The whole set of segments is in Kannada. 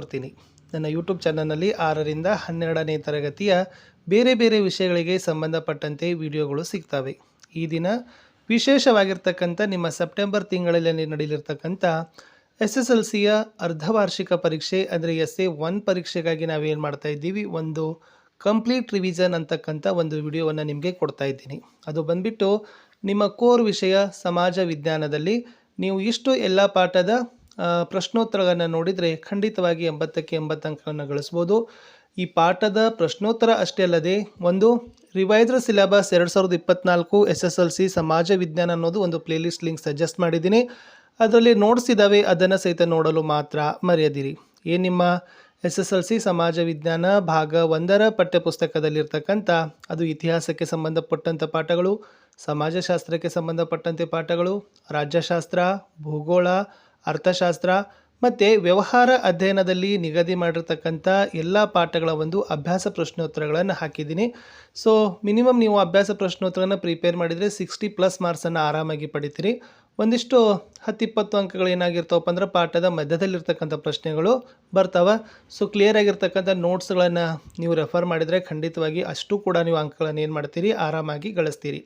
ಬರ್ತೀನಿ. ನನ್ನ ಯೂಟ್ಯೂಬ್ ಚಾನಲ್ನಲ್ಲಿ ಆರರಿಂದ ಹನ್ನೆರಡನೇ ತರಗತಿಯ ಬೇರೆ ಬೇರೆ ವಿಷಯಗಳಿಗೆ ಸಂಬಂಧಪಟ್ಟಂತೆ ವಿಡಿಯೋಗಳು ಸಿಗ್ತವೆ. ಈ ದಿನ ವಿಶೇಷವಾಗಿರ್ತಕ್ಕಂಥ ನಿಮ್ಮ ಸೆಪ್ಟೆಂಬರ್ ತಿಂಗಳಲ್ಲಿ ನಡೆಯಲಿರ್ತಕ್ಕಂಥ ಎಸ್ ಎಸ್ ಎಲ್ ಸಿಯ ಅರ್ಧವಾರ್ಷಿಕ ಪರೀಕ್ಷೆ ಅಂದರೆ ಎಸ್ ಎ ಒನ್ ಪರೀಕ್ಷೆಗಾಗಿ ನಾವೇನು ಮಾಡ್ತಾ ಇದ್ದೀವಿ? ಒಂದು ಕಂಪ್ಲೀಟ್ ರಿವಿಷನ್ ಅಂತಕ್ಕಂಥ ಒಂದು ವಿಡಿಯೋವನ್ನು ನಿಮಗೆ ಕೊಡ್ತಾ ಇದ್ದೀನಿ. ಅದು ಬಂದ್ಬಿಟ್ಟು ನಿಮ್ಮ ಕೋರ್ ವಿಷಯ ಸಮಾಜ ವಿಜ್ಞಾನದಲ್ಲಿ ನೀವು ಇಷ್ಟು ಎಲ್ಲ ಪಾಠದ ಪ್ರಶ್ನೋತ್ತರಗಳನ್ನು ನೋಡಿದರೆ ಖಂಡಿತವಾಗಿ ಎಂಬತ್ತಕ್ಕೆ ಎಂಬತ್ತು ಅಂಕಗಳನ್ನು ಗಳಿಸ್ಬೋದು. ಈ ಪಾಠದ ಪ್ರಶ್ನೋತ್ತರ ಅಷ್ಟೇ ಅಲ್ಲದೆ ಒಂದು ರಿವೈಸ್ಡ್ ಸಿಲೆಬಸ್ ಎರಡು ಸಾವಿರದ ಇಪ್ಪತ್ನಾಲ್ಕು ಎಸ್ ಎಸ್ ಎಲ್ ಸಿ ಸಮಾಜ ವಿಜ್ಞಾನ ಅನ್ನೋದು ಒಂದು ಪ್ಲೇಲಿಸ್ಟ್ ಲಿಂಕ್ ಸಜೆಸ್ಟ್ ಮಾಡಿದ್ದೀನಿ. ಅದರಲ್ಲಿ ನೋಟ್ಸ್ ಇದ್ದಾವೆ ಅದನ್ನು ಸಹಿತ ನೋಡಲು ಮಾತ್ರ ಮರೆಯದಿರಿ. ಏನು ನಿಮ್ಮ ಎಸ್ ಎಸ್ ಎಲ್ ಸಿ ಸಮಾಜ ವಿಜ್ಞಾನ ಭಾಗ ಒಂದರ ಪಠ್ಯಪುಸ್ತಕದಲ್ಲಿರ್ತಕ್ಕಂಥ, ಅದು ಇತಿಹಾಸಕ್ಕೆ ಸಂಬಂಧಪಟ್ಟಂಥ ಪಾಠಗಳು, ಸಮಾಜಶಾಸ್ತ್ರಕ್ಕೆ ಸಂಬಂಧಪಟ್ಟಂತೆ ಪಾಠಗಳು, ರಾಜ್ಯಶಾಸ್ತ್ರ, ಭೂಗೋಳ ಅರ್ಥಶಾಸ್ತ್ರ ಮತ್ತು ವ್ಯವಹಾರ ಅಧ್ಯಯನದಲ್ಲಿ ನಿಗದಿ ಮಾಡಿರ್ತಕ್ಕಂಥ ಎಲ್ಲ ಪಾಠಗಳ ಒಂದು ಅಭ್ಯಾಸ ಪ್ರಶ್ನೋತ್ತರಗಳನ್ನು ಹಾಕಿದ್ದೀನಿ. ಸೊ ಮಿನಿಮಮ್ ನೀವು ಅಭ್ಯಾಸ ಪ್ರಶ್ನೋತ್ತರನ ಪ್ರಿಪೇರ್ ಮಾಡಿದರೆ ಸಿಕ್ಸ್ಟಿ ಪ್ಲಸ್ ಮಾರ್ಕ್ಸನ್ನು ಆರಾಮಾಗಿ ಪಡಿತೀರಿ. ಒಂದಿಷ್ಟು ಹತ್ತಿಪ್ಪತ್ತು ಅಂಕಗಳು ಏನಾಗಿರ್ತಾವಪ್ಪ ಅಂದ್ರೆ ಪಾಠದ ಮಧ್ಯದಲ್ಲಿರ್ತಕ್ಕಂಥ ಪ್ರಶ್ನೆಗಳು ಬರ್ತಾವೆ. ಸೊ ಕ್ಲಿಯರ್ ಆಗಿರ್ತಕ್ಕಂಥ ನೋಟ್ಸ್ಗಳನ್ನು ನೀವು ರೆಫರ್ ಮಾಡಿದರೆ ಖಂಡಿತವಾಗಿ ಅಷ್ಟು ಕೂಡ ನೀವು ಅಂಕಗಳನ್ನು ಏನು ಮಾಡ್ತೀರಿ? ಆರಾಮಾಗಿ ಗಳಿಸ್ತೀರಿ.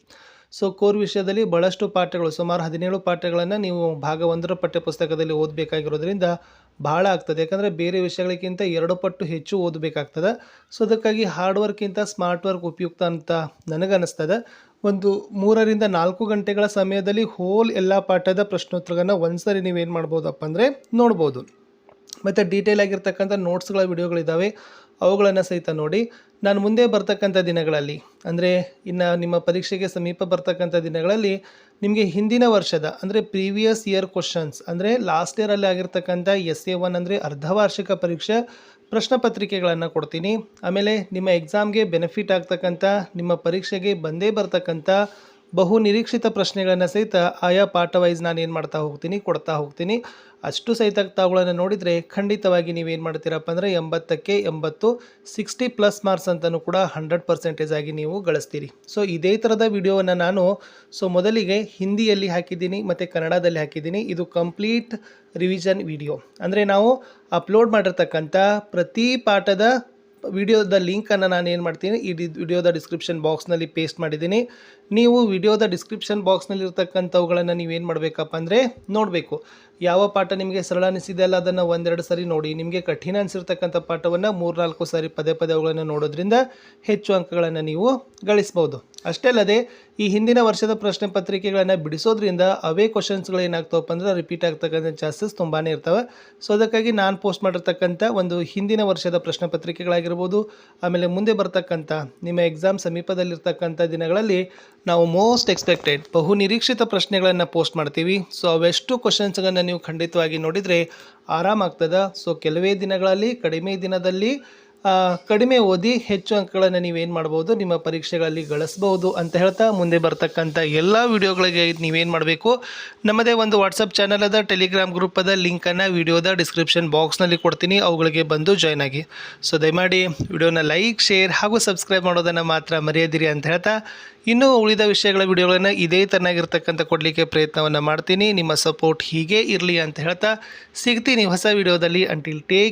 ಸೊ ಕೋರ್ ವಿಷಯದಲ್ಲಿ ಬಹಳಷ್ಟು ಪಾಠಗಳು, ಸುಮಾರು ಹದಿನೇಳು ಪಾಠಗಳನ್ನು ನೀವು ಭಾಗ ಒಂದರ ಪಠ್ಯಪುಸ್ತಕದಲ್ಲಿ ಓದಬೇಕಾಗಿರೋದ್ರಿಂದ ಭಾಳ ಆಗ್ತದೆ. ಯಾಕಂದರೆ ಬೇರೆ ವಿಷಯಗಳಿಗಿಂತ ಎರಡು ಪಟ್ಟು ಹೆಚ್ಚು ಓದಬೇಕಾಗ್ತದೆ. ಸೊ ಅದಕ್ಕಾಗಿ ಹಾರ್ಡ್ ವರ್ಕ್ಗಿಂತ ಸ್ಮಾರ್ಟ್ ವರ್ಕ್ ಉಪಯುಕ್ತ ಅಂತ ನನಗನ್ನಿಸ್ತದೆ. ಒಂದು ಮೂರರಿಂದ ನಾಲ್ಕು ಗಂಟೆಗಳ ಸಮಯದಲ್ಲಿ ಹೋಲ್ ಎಲ್ಲ ಪಾಠದ ಪ್ರಶ್ನೋತ್ತರಗಳನ್ನು ಒಂದ್ಸರಿ ನೀವೇನು ಮಾಡ್ಬೋದಪ್ಪ ಅಂದರೆ ನೋಡ್ಬೋದು. ಮತ್ತು ಡೀಟೇಲ್ ಆಗಿರ್ತಕ್ಕಂಥ ನೋಟ್ಸ್ಗಳ ವಿಡಿಯೋಗಳಿದ್ದಾವೆ ಅವುಗಳನ್ನು ಸಹಿತ ನೋಡಿ. ನಾನು ಮುಂದೆ ಬರ್ತಕ್ಕಂಥ ದಿನಗಳಲ್ಲಿ, ಅಂದರೆ ಇನ್ನು ನಿಮ್ಮ ಪರೀಕ್ಷೆಗೆ ಸಮೀಪ ಬರ್ತಕ್ಕಂಥ ದಿನಗಳಲ್ಲಿ ನಿಮಗೆ ಹಿಂದಿನ ವರ್ಷದ, ಅಂದರೆ ಪ್ರೀವಿಯಸ್ ಇಯರ್ ಕ್ವಶನ್ಸ್ ಅಂದರೆ ಲಾಸ್ಟ್ ಇಯರಲ್ಲಿ ಆಗಿರ್ತಕ್ಕಂಥ ಎಸ್ ಎ ಒನ್ ಅಂದರೆ ಅರ್ಧವಾರ್ಷಿಕ ಪರೀಕ್ಷೆ ಪ್ರಶ್ನೆ ಪತ್ರಿಕೆಗಳನ್ನು ಕೊಡ್ತೀನಿ. ಆಮೇಲೆ ನಿಮ್ಮ ಎಕ್ಸಾಮ್ಗೆ ಬೆನಿಫಿಟ್ ಆಗ್ತಕ್ಕಂಥ, ನಿಮ್ಮ ಪರೀಕ್ಷೆಗೆ ಬಂದೇ ಬರ್ತಕ್ಕಂಥ ಬಹು ನಿರೀಕ್ಷಿತ ಪ್ರಶ್ನೆಗಳನ್ನು ಸಹಿತ ಆಯಾ ಪಾಠ ವೈಸ್ ನಾನು ಏನು ಮಾಡ್ತಾ ಹೋಗ್ತೀನಿ, ಕೊಡ್ತಾ ಹೋಗ್ತೀನಿ. ಅಷ್ಟು ಸಹಿತ ತಾವುಗಳನ್ನು ನೋಡಿದರೆ ಖಂಡಿತವಾಗಿ ನೀವೇನು ಮಾಡ್ತೀರಪ್ಪ ಅಂದರೆ ಎಂಬತ್ತಕ್ಕೆ ಎಂಬತ್ತು, ಸಿಕ್ಸ್ಟಿ ಪ್ಲಸ್ ಮಾರ್ಕ್ಸ್ ಅಂತಲೂ ಕೂಡ ಹಂಡ್ರೆಡ್ ಪರ್ಸೆಂಟೇಜ್ ಆಗಿ ನೀವು ಗಳಿಸ್ತೀರಿ. ಸೊ, ಇದೇ ಥರದ ವಿಡಿಯೋವನ್ನು ನಾನು, ಸೊ, ಮೊದಲಿಗೆ ಹಿಂದಿಯಲ್ಲಿ ಹಾಕಿದ್ದೀನಿ, ಮತ್ತು ಕನ್ನಡದಲ್ಲಿ ಹಾಕಿದ್ದೀನಿ. ಇದು ಕಂಪ್ಲೀಟ್ ರಿವಿಷನ್ ವಿಡಿಯೋ. ಅಂದರೆ ನಾವು ಅಪ್ಲೋಡ್ ಮಾಡಿರ್ತಕ್ಕಂಥ ಪ್ರತಿ ಪಾಠದ ವಿಡಿಯೋದ ಲಿಂಕನ್ನು ನಾನು ಏನು ಮಾಡ್ತೀನಿ, ಈ ವಿಡಿಯೋದ ಡಿಸ್ಕ್ರಿಪ್ಷನ್ ಬಾಕ್ಸ್ನಲ್ಲಿ ಪೇಸ್ಟ್ ಮಾಡಿದ್ದೀನಿ. ನೀವು ವಿಡಿಯೋದ ಡಿಸ್ಕ್ರಿಪ್ಷನ್ ಬಾಕ್ಸ್ನಲ್ಲಿರ್ತಕ್ಕಂಥವುಗಳನ್ನು ನೀವೇನು ಮಾಡಬೇಕಪ್ಪ ಅಂದರೆ ನೋಡಬೇಕು. ಯಾವ ಪಾಠ ನಿಮಗೆ ಸರಳ ಅನಿಸಿದೆ ಅಲ್ಲ, ಅದನ್ನು ಒಂದೆರಡು ಸರಿ ನೋಡಿ. ನಿಮಗೆ ಕಠಿಣ ಅನಿಸಿರ್ತಕ್ಕಂಥ ಪಾಠವನ್ನು ಮೂರ್ನಾಲ್ಕು ಸಾರಿ ಪದೇ ಪದೇ ಅವುಗಳನ್ನು ನೋಡೋದ್ರಿಂದ ಹೆಚ್ಚು ಅಂಕಗಳನ್ನು ನೀವು ಗಳಿಸ್ಬೋದು. ಅಷ್ಟೇ ಅಲ್ಲದೆ ಈ ಹಿಂದಿನ ವರ್ಷದ ಪ್ರಶ್ನೆ ಪತ್ರಿಕೆಗಳನ್ನು ಬಿಡಿಸೋದ್ರಿಂದ ಅವೇ ಕ್ವಶನ್ಸ್ಗಳು ಏನಾಗ್ತಾವಪ್ಪ ಅಂದ್ರೆ ರಿಪೀಟ್ ಆಗ್ತಕ್ಕಂಥ ಚಾನ್ಸಸ್ ತುಂಬಾ ಇರ್ತವೆ. ಸೊ ಅದಕ್ಕಾಗಿ ನಾನು ಪೋಸ್ಟ್ ಮಾಡಿರ್ತಕ್ಕಂಥ ಒಂದು ಹಿಂದಿನ ವರ್ಷದ ಪ್ರಶ್ನೆ ಪತ್ರಿಕೆಗಳಾಗಿರ್ಬೋದು, ಆಮೇಲೆ ಮುಂದೆ ಬರ್ತಕ್ಕಂಥ ನಿಮ್ಮ ಎಕ್ಸಾಮ್ ಸಮೀಪದಲ್ಲಿರ್ತಕ್ಕಂಥ ದಿನಗಳಲ್ಲಿ ನಾವು ಮೋಸ್ಟ್ ಎಕ್ಸ್ಪೆಕ್ಟೆಡ್ ಬಹು ನಿರೀಕ್ಷಿತ ಪ್ರಶ್ನೆಗಳನ್ನು ಪೋಸ್ಟ್ ಮಾಡ್ತೀವಿ. ಸೊ ಅವೆಷ್ಟು ಕ್ವಶನ್ಸ್ಗಳನ್ನು ನೀವು ಖಂಡಿತವಾಗಿ ನೋಡಿದರೆ ಆರಾಮಾಗ್ತದೆ. ಸೊ ಕೆಲವೇ ದಿನಗಳಲ್ಲಿ, ಕಡಿಮೆ ದಿನದಲ್ಲಿ ಕಡಿಮೆ ಓದಿ ಹೆಚ್ಚು ಅಂಕಗಳನ್ನು ನೀವೇನು ಮಾಡ್ಬೋದು, ನಿಮ್ಮ ಪರೀಕ್ಷೆಗಳಲ್ಲಿ ಗಳಿಸ್ಬೋದು ಅಂತ ಹೇಳ್ತಾ ಮುಂದೆ ಬರ್ತಕ್ಕಂಥ ಎಲ್ಲ ವಿಡಿಯೋಗಳಿಗೆ ನೀವೇನು ಮಾಡಬೇಕು, ನಮ್ಮದೇ ಒಂದು ವಾಟ್ಸಪ್ ಚಾನಲ್ ಅದ ಟೆಲಿಗ್ರಾಮ್ ಗ್ರೂಪ್ ಅದ ಲಿಂಕನ್ನು ವೀಡಿಯೋದ ಡಿಸ್ಕ್ರಿಪ್ಷನ್ ಬಾಕ್ಸ್ನಲ್ಲಿ ಕೊಡ್ತೀನಿ, ಅವುಗಳಿಗೆ ಬಂದು ಜಾಯ್ನ್ ಆಗಿ. ಸೊ ದಯಮಾಡಿ ವಿಡಿಯೋನ ಲೈಕ್ ಶೇರ್ ಹಾಗೂ ಸಬ್ಸ್ಕ್ರೈಬ್ ಮಾಡೋದನ್ನು ಮಾತ್ರ ಮರೆಯದಿರಿ ಅಂತ ಹೇಳ್ತಾ, ಇನ್ನೂ ಉಳಿದ ವಿಷಯಗಳ ವಿಡಿಯೋಗಳನ್ನು ಇದೇ ತನ್ನಾಗಿರ್ತಕ್ಕಂಥ ಕೊಡಲಿಕ್ಕೆ ಪ್ರಯತ್ನವನ್ನು ಮಾಡ್ತೀನಿ. ನಿಮ್ಮ ಸಪೋರ್ಟ್ ಹೀಗೆ ಇರಲಿ ಅಂತ ಹೇಳ್ತಾ, ಸಿಗ್ತೀನಿ ಹೊಸ ವಿಡಿಯೋದಲ್ಲಿ. Until take